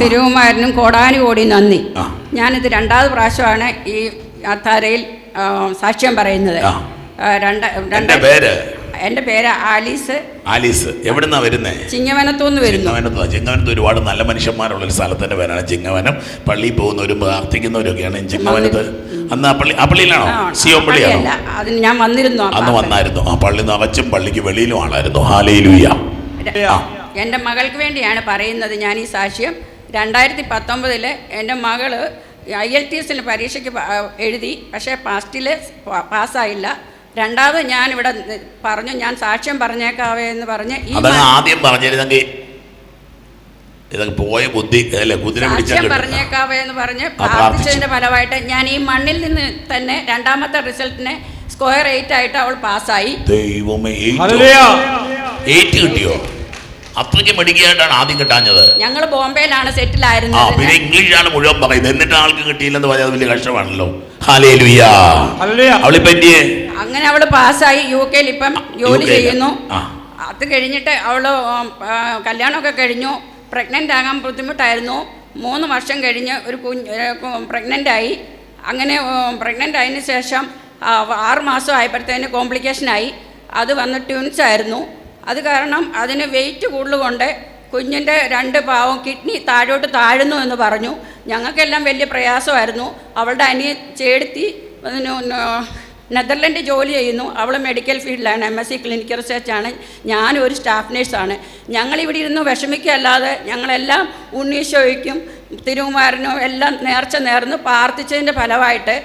തിരുവുമാരനും കോടാനു കോടി നന്ദി. ഞാനിത് രണ്ടാമത് പ്രാവശ്യമാണ് ഈ അത്താരയിൽ സാക്ഷ്യം പറയുന്നത്. രണ്ട് രണ്ട് എന്റെ പേര് ആലീസ്. ആലീസ് എവിടുന്നാ വരുന്നേ? ചിങ്ങവനത്തുനിന്ന് വരുന്നു. ചിങ്ങവനത്ത് ചിങ്ങവനത്ത് ഒരുപാട് നല്ല മനുഷ്യന്മാരുള്ള ഒരു സ്ഥലത്തിന്റെ പേരാണ് ചിങ്ങവനം പള്ളിയിൽ പോകുന്നവരും പ്രാർത്ഥിക്കുന്നവരൊക്കെയാണ് ചിങ്ങവനത്ത്. അന്ന് ആ പള്ളി ആ പള്ളിയിലാണോ? സിയോ പള്ളിയാണോ. അതിന് ഞാൻ വന്നിരുന്നു അന്ന് വന്നായിരുന്നു. ആ പള്ളി നവച്ചും പള്ളിക്ക് വെളിയിലും ആളായിരുന്നു. ഹാലയിലൂയ എന്റെ എന്റെ മകൾക്ക് വേണ്ടിയാണ് പറയുന്നത് ഞാൻ ഈ സാക്ഷ്യം. രണ്ടായിരത്തി പത്തൊമ്പതിൽ എന്റെ മകൾ ഐ എൽ ടി എസിന് പരീക്ഷയ്ക്ക് എഴുതി. പക്ഷേ ഫസ്റ്റിൽ പാസ്സായില്ല. രണ്ടാമത് ഞാൻ ഇവിടെ പറഞ്ഞു ഞാൻ സാക്ഷ്യം പറഞ്ഞേക്കാവേ എന്ന് പറഞ്ഞ് ഈ ആദ്യം പറഞ്ഞിരുന്നെങ്കിൽ ഇതൊക്കെ പോയ ബുദ്ധി അല്ലേ കുതിര സാക്ഷ്യം പറഞ്ഞേക്കാവേ എന്ന് പറഞ്ഞ് പ്രാർത്ഥിച്ചതിന്റെ ഫലമായിട്ട് ഞാൻ ഈ മണ്ണിൽ നിന്ന് തന്നെ രണ്ടാമത്തെ റിസൾട്ടിനെ സ്ക്വയർ എയ്റ്റ് ആയിട്ട് അവൾ പാസ്സായി. ദൈവമേ എയ്റ്റ്. കിട്ടിയോ? അത്രയ്ക്ക് മെഡിക്കായിട്ടാണ് ആദ്യം കിട്ടാഞ്ഞത്. ഞങ്ങൾ ബോംബെയിലാണ് സെറ്റിൽ ആ പിന്നെ ഇംഗ്ലീഷാണ് മുഴുവൻ പറയുന്നത്. എന്നിട്ട് ആൾക്ക് കിട്ടിയില്ലെന്ന് പറഞ്ഞത് വലിയ കഷ്ടമാണല്ലോ. അവളിപ്പോ എന്തിയെ? അങ്ങനെ അവൾ പാസ്സായി യു കെയിൽ ഇപ്പം ജോലി ചെയ്യുന്നു. അത് കഴിഞ്ഞിട്ട് അവൾ കല്യാണമൊക്കെ കഴിഞ്ഞു. പ്രഗ്നന്റ് ആകാൻ ബുദ്ധിമുട്ടായിരുന്നു. മൂന്ന് വർഷം കഴിഞ്ഞ് ഒരു കുഞ്ഞ് പ്രഗ്നന്റ് ആയി. അങ്ങനെ പ്രഗ്നന്റ് ആയതിനു ശേഷം ആറ് മാസം ആയപ്പോഴത്തേന് കോംപ്ലിക്കേഷനായി അത് വന്ന് ട്യൂൺസ് ആയിരുന്നു. അത് കാരണം അതിന് വെയിറ്റ് കൂടുതലുകൊണ്ട് കുഞ്ഞിന്റെ രണ്ട് പാവം കിഡ്നി താഴോട്ട് താഴുന്നു എന്ന് പറഞ്ഞു. ഞങ്ങൾക്കെല്ലാം വലിയ പ്രയാസമായിരുന്നു. അവളുടെ അനിയ ചേടുത്തി നെതർലൻഡ് ജോലി ചെയ്യുന്നു. അവൾ മെഡിക്കൽ ഫീൽഡിലാണ് എം എസ് സി ക്ലിനിക്കൽ റിസർച്ചാണ് ഒരു സ്റ്റാഫ് നേഴ്സാണ് ഞങ്ങളിവിടെ ഇരുന്ന് വിഷമിക്കുകയല്ലാതെ ഞങ്ങളെല്ലാം ഉണ്ണീശോയ്ക്കും തിരുവുമാരനും എല്ലാം നേർച്ച നേർന്ന് പ്രാർത്ഥിച്ചതിന്റെ ഫലമായിട്ട്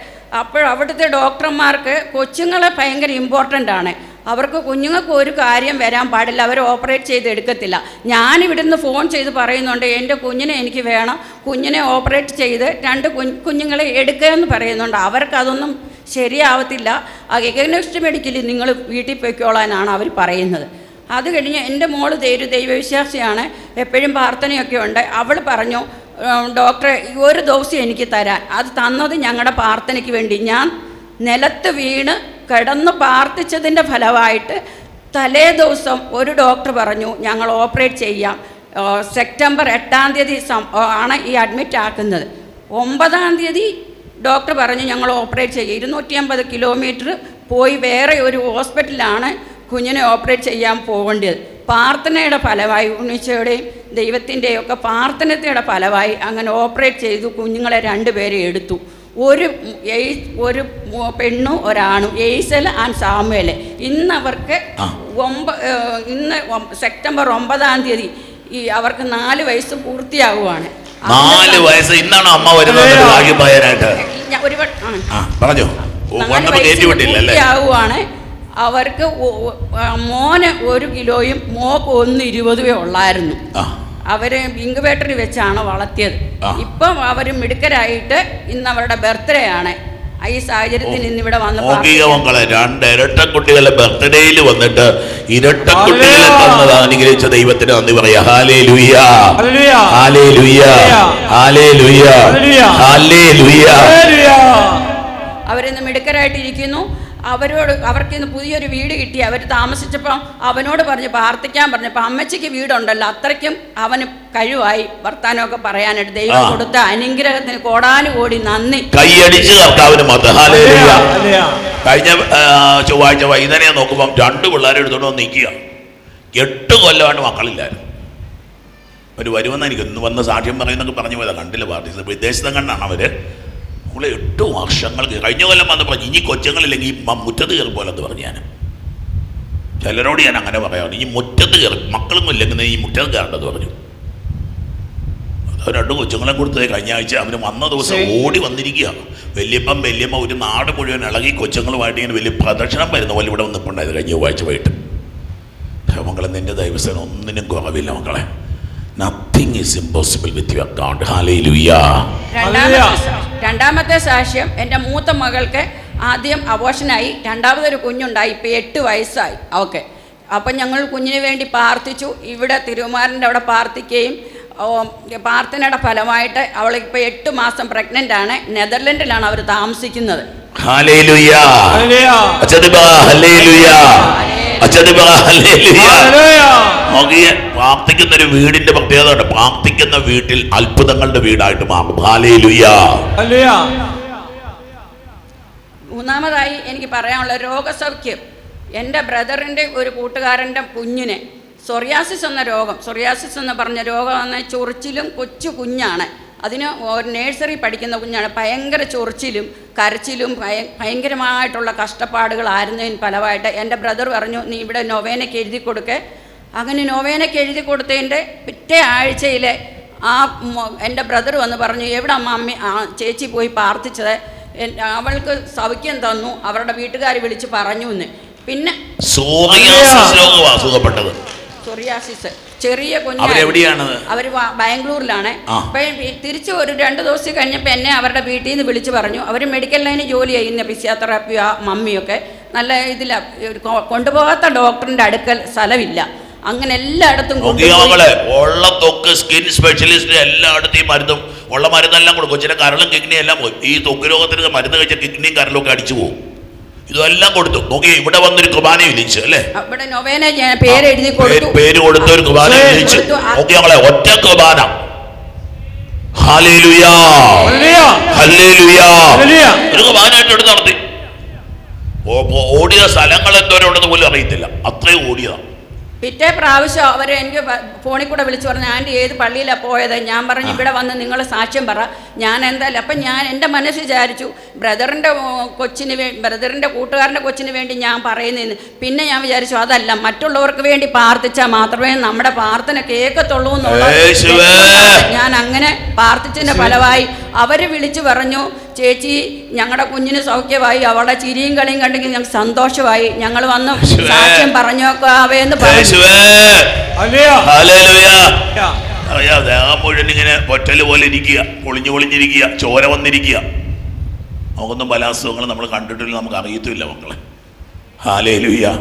അപ്പോൾ അവിടുത്തെ ഡോക്ടർമാർക്ക് കൊച്ചുങ്ങളെ ഭയങ്കര ഇമ്പോർട്ടന്റ് ആണ്. അവർക്ക് കുഞ്ഞുങ്ങൾക്ക് ഒരു കാര്യം വരാൻ പാടില്ല. അവർ ഓപ്പറേറ്റ് ചെയ്ത് എടുക്കത്തില്ല. ഞാനിവിടുന്ന് ഫോൺ ചെയ്ത് പറയുന്നുണ്ട് എന്റെ കുഞ്ഞിനെ എനിക്ക് വേണം. കുഞ്ഞിനെ ഓപ്പറേറ്റ് ചെയ്ത് രണ്ട് കുഞ്ഞുങ്ങളെ എടുക്കുക എന്ന് പറയുന്നുണ്ട് അവർക്കതൊന്നും ശരിയാവത്തില്ല. എഗനസ്റ്റ് മെഡിക്കലിൽ നിങ്ങൾ വീട്ടിൽ പോയിക്കോളാനാണ് അവർ പറയുന്നത്. അത് കഴിഞ്ഞ് എന്റെ മോൾ ദൈവ ദൈവവിശ്വാസിയാണ്. എപ്പോഴും പ്രാർത്ഥനയൊക്കെ ഉണ്ട്. അവൾ പറഞ്ഞു "ഉം, ഡോക്ടറെ ഒരു ദിവസം എനിക്ക് തരാൻ. അത് തന്നത് ഞങ്ങളുടെ പ്രാർത്ഥനയ്ക്ക് വേണ്ടി. ഞാൻ നിലത്ത് വീണ് കിടന്ന് പ്രാർത്ഥിച്ചതിന്റെ ഫലമായിട്ട് തലേ ദിവസം ഒരു ഡോക്ടർ പറഞ്ഞു ഞങ്ങൾ ഓപ്പറേറ്റ് ചെയ്യാം. സെപ്റ്റംബർ എട്ടാം തീയതി ആണ് ഈ അഡ്മിറ്റ് ആക്കുന്നത്. ഒമ്പതാം തീയതി ഡോക്ടർ പറഞ്ഞു ഞങ്ങൾ ഓപ്പറേറ്റ് ചെയ്യും. ഇരുന്നൂറ്റി അമ്പത് കിലോമീറ്റർ പോയി വേറെ ഒരു ഹോസ്പിറ്റലാണ് കുഞ്ഞിനെ ഓപ്പറേറ്റ് ചെയ്യാൻ പോകേണ്ടത്. പ്രാർത്ഥനയുടെ ഫലമായി ഉണ്ണിച്ചയുടെയും ദൈവത്തിന്റെയും ഒക്കെ പ്രാർത്ഥനയുടെ ഫലമായി അങ്ങനെ ഓപ്പറേറ്റ് ചെയ്തു കുഞ്ഞുങ്ങളെ രണ്ടുപേരെ എടുത്തു. ഒരു ഒരു പെണ്ണും ഒരാണും എയ്സൽ ആൻഡ് സാമുവേൽ ഇന്ന് അവർക്ക്. ഒമ്പ ഇന്ന് സെപ്റ്റംബർ ഒമ്പതാം തീയതി ഈ അവർക്ക് നാല് വയസ്സ് പൂർത്തിയാകുവാണ് നാല് വയസ്സ്. ഇന്നാണ് അമ്മ വരുന്നത്? ഭാഗ്യം പറയാനായിട്ട് ഞാൻ ഒരു വട്ട- ആ. ആ പറഞ്ഞോ. ഓ, നാല് വന്നപ്പോ വയസ്സിന് കയറ്റിവിട്ടില്ല അല്ലേ പൂർത്തിയാവുകയാണ് അവർക്ക് മോന് ഒരു കിലോയും മോക്ക് ഒന്ന് ഇരുപതുമേ ഉള്ളായിരുന്നു. അവർ ഇൻക്യുബേറ്ററിൽ വെച്ചാണ് വളർത്തിയത്. ഇപ്പം അവർ മിടുക്കരായിട്ട് ഇന്ന് അവരുടെ ബർത്ത്ഡേ ആണ്. ഈ സാഹചര്യത്തിൽ ഇന്ന് ഇവിടെ വന്ന് രണ്ട് ഇരട്ട കുട്ടികളുടെ ബർത്ത്ഡേയിൽ വന്നിട്ട് ഇരട്ട കുട്ടികളെ. തന്നത് അനുഗ്രഹിച്ച ദൈവത്തിന് നന്ദി പറയാ. ഹാലേ. ഹാലേ ഹാലേ ഹാലേ അവരിന്ന് മിടുക്കരായിട്ടിരിക്കുന്നു. അവരോട് അവർക്ക് ഇന്ന് പുതിയൊരു വീട് കിട്ടി. അവർ താമസിച്ചപ്പോൾ അവനോട് പറഞ്ഞ് പ്രാർത്ഥിക്കാൻ പറഞ്ഞപ്പോൾ അമ്മച്ചിക്ക് വീടുണ്ടല്ലോ അത്രയ്ക്കും അവന് കഴിവായി. വർത്താനമൊക്കെ പറയാനായിട്ട് ദൈവം കൊടുത്ത അനുഗ്രഹത്തിന് കോടാനുകോടി നന്ദി. കൈയടിച്ച് കർത്താവിന്. കഴിഞ്ഞ ചൊവ്വാഴ്ച വൈകുന്നേരം നോക്കുമ്പോൾ രണ്ട് പിള്ളേരെ എടുത്തോണ്ട് വന്ന് നിൽക്കുക. എട്ട് കൊല്ലമാണ് മക്കളില്ലായിരുന്നു. അവർ വരുമെന്ന് എനിക്ക് ഇന്ന് വന്ന് സാക്ഷ്യം പറയുന്നൊക്കെ പറഞ്ഞു പോയതാണ് കണ്ടില്ല പാർട്ടി. വിദേശത്തും കണ്ടാണ് അവർ? നമ്മളെ എട്ട് വർഷങ്ങൾ കഴിഞ്ഞ കൊല്ലം വന്ന് പറഞ്ഞു ഇനി കൊച്ചങ്ങളില്ലെങ്കിൽ മുറ്റത്ത് കയറി പോലെന്ന് പറഞ്ഞു ഞാൻ ചിലരോട് ഞാൻ അങ്ങനെ പറയാം ഈ മുറ്റത്ത് കയറി മക്കളൊന്നും ഇല്ലെങ്കിൽ ഈ മുറ്റത്ത് കയറേണ്ടത് പറഞ്ഞു. രണ്ട് കൊച്ചുങ്ങളെ കൊടുത്തത് കഴിഞ്ഞ ആഴ്ച അവന് വന്ന ദിവസം ഓടി വന്നിരിക്കുക. വലിയപ്പം വലിയമ്മ ഒരു നാട് മുഴുവൻ ഇളകി കൊച്ചുങ്ങളുമായിട്ട് ഇങ്ങനെ വലിയ പ്രദക്ഷിണം വരുന്ന പോലെ ഇവിടെ വന്നിട്ടുണ്ടായത് കഴിഞ്ഞ ചൊവ്വാഴ്ച പോയിട്ട് മക്കളെ നിന്റെ ദൈവസേന ഒന്നിനും കുറവില്ല മക്കളെ. Nothing is impossible with your God ഹാലേ. സാ- രണ്ടാമത്തെ സാക്ഷ്യം എന്റെ മൂത്ത മകൾക്ക് ആദ്യം അബോഷനായി രണ്ടാമതൊരു കുഞ്ഞുണ്ടായി ഇപ്പം എട്ട് വയസ്സായി. ഓക്കെ. അപ്പം ഞങ്ങൾ കുഞ്ഞിന് വേണ്ടി പ്രാർത്ഥിച്ചു. ഇവിടെ തിരുമാരന്റെ അവിടെ പ്രാർത്ഥിക്കുകയും ഓ, പ്രാർത്ഥനയുടെ ഫലമായിട്ട് അവൾ ഇപ്പോൾ എട്ട് മാസം പ്രഗ്നന്റ് ആണ്. നെതർലൻഡിലാണ് അവർ താമസിക്കുന്നത്. ഹല്ലേലൂയ. പ്രാർത്ഥിക്കുന്ന ഒരു വീടിന്റെ പ്രത്യേകത ഉണ്ട്. പ്രാർത്ഥിക്കുന്ന വീട്ടിൽ അത്ഭുതങ്ങളുടെ വീടായിട്ട് മാറും. ഹല്ലേലൂയ. മൂന്നാമതായി എനിക്ക് പറയാനുള്ള രോഗസൗഖ്യം. എന്റെ ബ്രദറിന്റെ ഒരു കൂട്ടുകാരന്റെ കുഞ്ഞിനെ സൊറിയാസിസ് എന്ന രോഗം. സൊറിയാസിസ് എന്ന് പറഞ്ഞ രോഗം എന്ന ചൊറിച്ചിലും കൊച്ചു കുഞ്ഞാണ്. അതിന് ഒരു നേഴ്സറി പഠിക്കുന്ന കുഞ്ഞാണ്. ഭയങ്കര ചൊറിച്ചിലും കരച്ചിലും ഭയ ഭയങ്കരമായിട്ടുള്ള കഷ്ടപ്പാടുകളായിരുന്നതിന് ഫലമായിട്ട് എന്റെ ബ്രദർ പറഞ്ഞു നീ ഇവിടെ നൊവേനയ്ക്ക് എഴുതി കൊടുക്കെ അങ്ങനെ നോവേനയ്ക്ക് എഴുതി കൊടുത്തതിന്റെ പിറ്റേ ആഴ്ചയിൽ ആ എന്റെ ബ്രദർ വന്ന് പറഞ്ഞു എവിടെ അമ്മ അമ്മ ആ ചേച്ചി പോയി പ്രാർത്ഥിച്ചത്. അവൾക്ക് സൗഖ്യം തന്നു. അവരുടെ വീട്ടുകാർ വിളിച്ച് പറഞ്ഞു എന്ന് പിന്നെ സോറിയാസിസ് രോഗമാണ് സുഖപ്പെട്ടത് സോറിയാസിസ്. ചെറിയ കുഞ്ഞ് അവർ അവർ ബാംഗ്ലൂരിലാണ്. തിരിച്ചു അപ്പം തിരിച്ച് ഒരു രണ്ട് ദിവസം കഴിഞ്ഞപ്പോൾ എന്നെ അവരുടെ വീട്ടിൽ നിന്ന് വിളിച്ച് പറഞ്ഞു. അവർ മെഡിക്കൽ ലൈനിൽ ജോലി ചെയ്യുന്ന ഫിസിയോതെറാപ്പി ആ മമ്മിയൊക്കെ. നല്ല ഇതിലാ കൊണ്ടുപോകാത്ത ഡോക്ടറിന്റെ അടുക്കൽ സ്ഥലമില്ല. അങ്ങനെ എല്ലായിടത്തും ഉള്ള തൊക്ക് സ്കിൻ സ്പെഷ്യലിസ്റ്റ് എല്ലായിടത്തും ഈ മരുന്നും ഉള്ള മരുന്നെല്ലാം കൊടുക്കും ചില കരളും കിഡ്നിയും എല്ലാം പോയി. ഈ തൊക്ക് രോഗത്തിന് മരുന്ന് കഴിച്ച കിഡ്നിയും കരളും ഒക്കെ അടിച്ചു പോകും ഇതെല്ലാം കൊടുത്തു. നോക്കി ഇവിടെ വന്നൊരു കുർബാന വിളിച്ചു അല്ലേ? അവിടെ നൊവേന ഞാൻ പേരെഴുതി കൊടുത്തു. പേര് കൊടുത്ത ഒരു കുർബാന വിധിച്ചു വിളിച്ചു. നോക്കി നമ്മളെ ഒറ്റ കുർബാന. Hallelujah hallelujah. ഹല്ലേലൂയ. ഒരു കുർബാനായിട്ട് എടുത്ത് നടത്തി. ഓടിയ സ്ഥലങ്ങൾ എന്തോരം ഉണ്ടെന്ന് പോലും അറിയത്തില്ല. അത്രയും ഓടിയതാണ് പിറ്റേ പ്രാവശ്യം അവർ എനിക്ക് ഫോണിൽ കൂടെ വിളിച്ചു പറഞ്ഞു ആന്റി ഏത് പള്ളിയിലാണ് പോയത്? ഞാൻ പറഞ്ഞു ഇവിടെ വന്ന് നിങ്ങൾ സാക്ഷ്യം പറ. ഞാൻ എന്തായാലും അപ്പം ഞാൻ എന്റെ മനസ്സ് വിചാരിച്ചു ബ്രദറിന്റെ കൊച്ചിന് വേ ബ്രദറിന്റെ കൂട്ടുകാരന്റെ കൊച്ചിന് വേണ്ടി ഞാൻ പറയുന്നതെന്ന് പിന്നെ ഞാൻ വിചാരിച്ചു അതല്ല മറ്റുള്ളവർക്ക് വേണ്ടി പ്രാർത്ഥിച്ചാൽ മാത്രമേ നമ്മുടെ പ്രാർത്ഥന കേൾക്കത്തുള്ളൂ എന്നുള്ളത്. ഞാൻ അങ്ങനെ പ്രാർത്ഥിച്ചതിന്റെ ഫലമായി അവർ വിളിച്ചു പറഞ്ഞു ചേച്ചി ഞങ്ങളുടെ കുഞ്ഞിന് സൗഖ്യമായി അവളുടെ ചിരിയും കളിയും കണ്ടെങ്കിൽ ഞങ്ങൾക്ക് സന്തോഷമായി. ഞങ്ങൾ വന്ന്. സാക്ഷ്യം പറഞ്ഞോക്കാവേന്ന് പറഞ്ഞു യേശുവേ. ഹല്ലേലൂയ. ഹല്ലേലൂയ. ഹല്ലേലൂയ. അറിയാം ദേഹം മുഴുവൻ ഇങ്ങനെ പൊറ്റൽ പോലെ ഇരിക്കുക പൊളിഞ്ഞു പൊളിഞ്ഞിരിക്കുക ചോര വന്നിരിക്കുക. നമുക്കൊന്നും പല അസുഖങ്ങളും നമ്മൾ കണ്ടിട്ടില്ല നമുക്ക് അറിയത്തില്ല മക്കളെ. ഹാലേലുയ്യ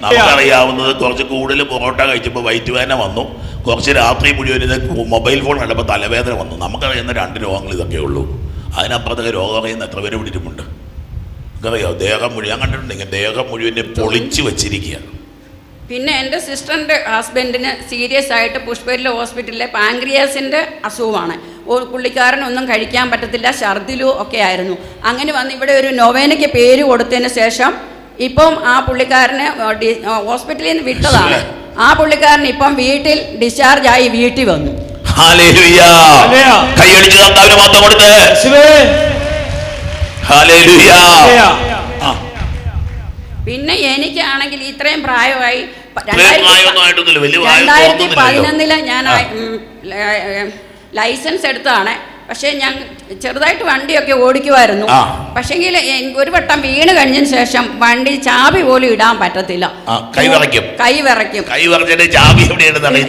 നമുക്കറിയാവുന്നത് കുറച്ച് കൂടുതൽ പൊറോട്ട കഴിച്ചപ്പോൾ വയറ്റുവേദന വന്നു. കുറച്ച് രാത്രി മുഴുവൻ ഇത് മൊബൈൽ ഫോൺ കണ്ടപ്പോൾ തലവേദന വന്നു. നമുക്കറിയുന്ന രണ്ട് രോഗങ്ങൾ ഇതൊക്കെ ഉള്ളൂ. അതിനപ്പുറത്തൊക്കെ രോഗം അറിയുന്ന എത്ര പേര് പിടിച്ചിട്ടുണ്ട് നമുക്കറിയാം ദേഹം മുഴുവൻ ഞാൻ കണ്ടിട്ടുണ്ട് ഇങ്ങനെ ദേഹം മുഴുവൻ പൊളിച്ച് വെച്ചിരിക്കുക. പിന്നെ എന്റെ സിസ്റ്ററിന്റെ ഹസ്ബൻഡിന് സീരിയസ് ആയിട്ട് പുഷ്പരിലെ ഹോസ്പിറ്റലിലെ പാങ്ക്രിയാസിന്റെ അസുഖമാണ്. പുള്ളിക്കാരനൊന്നും കഴിക്കാൻ പറ്റത്തില്ല ഛർദിലും ഒക്കെ ആയിരുന്നു. അങ്ങനെ വന്ന് ഇവിടെ ഒരു നൊവേനയ്ക്ക് പേര് കൊടുത്തതിന് ശേഷം ഇപ്പം ആ പുള്ളിക്കാരനെ ഹോസ്പിറ്റലിൽ നിന്ന് വിട്ടതാണ്. ആ പുള്ളിക്കാരൻ ഇപ്പം വീട്ടിൽ ഡിസ്ചാർജ് ആയി വീട്ടിൽ വന്നു. കൈയടിച്ച് കർത്താവിന് മാത്രം കൊടുത്ത്. പിന്നെ എനിക്കാണെങ്കിൽ ഇത്രയും പ്രായമായി രണ്ടായിരത്തി പതിനൊന്നിൽ ഞാൻ ലൈസൻസ് എടുത്തതാണ്. പക്ഷേ ഞാൻ ചെറുതായിട്ട് വണ്ടിയൊക്കെ ഓടിക്കുമായിരുന്നു. പക്ഷേങ്കിൽ ഒരു വട്ടം വീണ് കഴിഞ്ഞതിന് ശേഷം വണ്ടി ചാബി പോലും ഇടാൻ പറ്റത്തില്ല. ആ, കൈ വിറയ്ക്കും. കൈ വിറയ്ക്കും. കൈ പറഞ്ഞിട്ട് ചാവി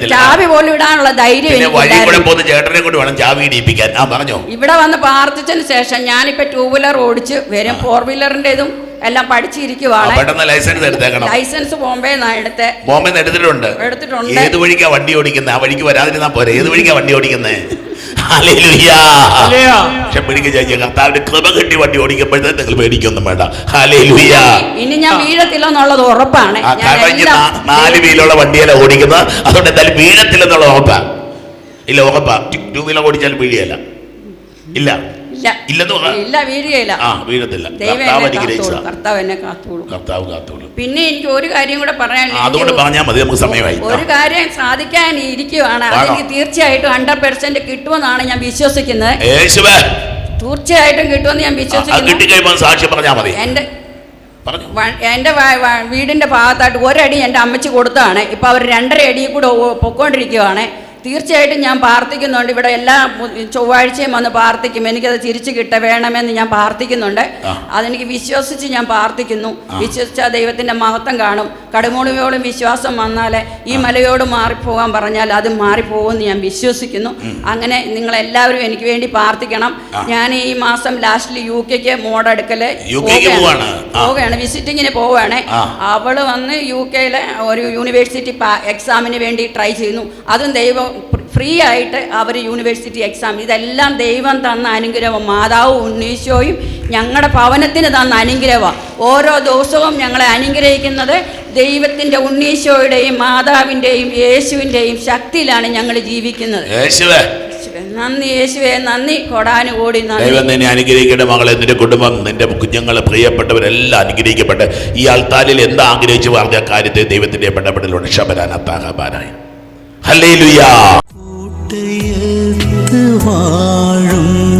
ചാബി പോലും ഇടാനുള്ള ധൈര്യം വഴി കൂടെ. പോകുന്ന ചേട്ടനെ കൊണ്ട് വേണം ചാവി ഇടിയിപ്പിക്കാൻ. ആ പറഞ്ഞോ. ഇവിടെ വന്ന് പ്രാർത്ഥിച്ചതിന് ശേഷം ഞാനിപ്പോ ടൂ വീലർ ഓടിച്ച് വരും. ഫോർ വീലറിന്റെതും എല്ലാം പഠിച്ചിരിക്കുവാണ്. പെട്ടെന്ന് ലൈസൻസ് എടുത്തേക്കണം. ലൈസൻസ് ബോംബെ എടുത്ത്. ബോംബെ എടുത്തിട്ടുണ്ട്. എടുത്തിട്ടുണ്ട്. ഏത് വഴിക്കാ വണ്ടി ഓടിക്കുന്നത് ആ വഴിക്ക് വരാതിരുന്നാ പോരെ. ഏത് വഴിക്കാ വണ്ടി ഓടിക്കുന്നത് കർത്താവിന്റെ കൃപ കിട്ടി വണ്ടി ഓടിക്കുമ്പോഴത്തേക്ക് നിങ്ങൾ പേടിക്കൊന്നും വേണ്ട. ഇനി ഞാൻ വീഴത്തില്ലെന്നുള്ളത് ഉറപ്പാണ്. നാല് വീലുള്ള വണ്ടിയല്ല ഓടിക്കുന്നത്? അതുകൊണ്ട് എന്തായാലും വീഴത്തില്ലെന്നുള്ള ഉറപ്പാ. ഇല്ല ഉറപ്പാ. ടൂ വീലർ ഓടിച്ചാൽ വീഴിയല്ല. ഇല്ല. ഇല്ല. ഇല്ലെന്ന് പറ ഇല്ല വീഴുകയില്ല. ആ വീഴത്തില്ല. ദൈവം കർത്താവ് എന്നെ അനുഗ്രഹിച്ചതാ. കാത്തോളൂ കർത്താവ് എന്നെ കാത്തോളൂ. കർത്താവ് കാത്തോളൂ. പിന്നെ എനിക്ക് ഒരു കാര്യം കൂടെ പറയാനില്ല അതുകൊണ്ട് പറഞ്ഞാൽ മതി നമുക്ക് സമയമായി. ഒരു കാര്യം സാധിക്കാൻ ഇരിക്കുവാണ്? അതെനിക്ക് തീർച്ചയായിട്ടും ഹൺഡ്രഡ് പെർസെന്റ് കിട്ടുമെന്നാണ് ഞാൻ വിശ്വസിക്കുന്നത്. തീർച്ചയായിട്ടും കിട്ടുമെന്ന് ഞാൻ വിശ്വസിക്കുന്നത് വിശ്വസിക്കുന്നു. കിട്ടിക്കഴിയുമ്പോൾ സാക്ഷ്യം പറഞ്ഞാൽ മതി. എന്റെ പറഞ്ഞു. വ- എന്റെ വ- വ- വീടിന്റെ ഭാഗത്തായിട്ട് ഒരടി എന്റെ അമ്മച്ചി കൊടുത്താണ് ഇപ്പോൾ അവർ രണ്ടര അടിയിൽ കൂടെ പൊക്കോണ്ടിരിക്കുവാണ്. തീർച്ചയായിട്ടും ഞാൻ പ്രാർത്ഥിക്കുന്നുണ്ട്. ഇവിടെ എല്ലാ ചൊവ്വാഴ്ചയും വന്ന് പ്രാർത്ഥിക്കും. എനിക്കത് തിരിച്ചു കിട്ട വേണമെന്ന് ഞാൻ പ്രാർത്ഥിക്കുന്നുണ്ട്. അതെനിക്ക് വിശ്വസിച്ച് ഞാൻ പ്രാർത്ഥിക്കുന്നു. വിശ്വസിച്ച ദൈവത്തിന്റെ മഹത്വം കാണും. കടുമുളിയോളം വിശ്വാസം വന്നാൽ ഈ മലയോട് മാറിപ്പോകാൻ പറഞ്ഞാൽ അത് മാറിപ്പോകുമെന്ന് ഞാൻ വിശ്വസിക്കുന്നു. അങ്ങനെ നിങ്ങൾ എല്ലാവരും എനിക്ക് വേണ്ടി പ്രാർത്ഥിക്കണം. ഞാൻ ഈ മാസം ലാസ്റ്റിൽ യു കെക്ക് മോഡെടുക്കൽ. പോവുകയാണ്. വിസിറ്റിങ്ങിന് പോവുകയാണ്. അവൾ വന്ന് യു കെയിലെ ഒരു യൂണിവേഴ്സിറ്റി എക്സാമിന് വേണ്ടി ട്രൈ ചെയ്യുന്നു. അതും ദൈവം ഫ്രീ ആയിട്ട് അവർ യൂണിവേഴ്സിറ്റി എക്സാം ഇതെല്ലാം ദൈവം തന്ന അനുഗ്രഹം. മാതാവും ഉണ്ണീശോയും ഞങ്ങളുടെ ഭവനത്തിന് തന്ന അനുഗ്രഹമാണ് ഓരോ ദിവസവും ഞങ്ങളെ അനുഗ്രഹിക്കുന്നത് ദൈവത്തിന്റെ ഉണ്ണീശോയുടെയും മാതാവിന്റെയും യേശുവിന്റെയും ശക്തിയിലാണ് ഞങ്ങൾ ജീവിക്കുന്നത്. നന്ദി യേശുവേ നന്ദി. കൊടാനുകൂടി ദൈവം നിന്നെ അനുഗ്രഹിക്കേണ്ട മകളെ നിന്റെ കുടുംബം നിന്റെ കുഞ്ഞുങ്ങൾ പ്രിയപ്പെട്ടവരെല്ലാം അനുഗ്രഹിക്കപ്പെട്ട്. ഈ ആൾത്താലിൽ എന്താ ആഗ്രഹിച്ചു പറഞ്ഞ കാര്യത്തെ ദൈവത്തിന്റെ ഇടപെടലുണ്ട് ഹലേ ഹല്ലേലൂയാ. வியத்து வாழும்.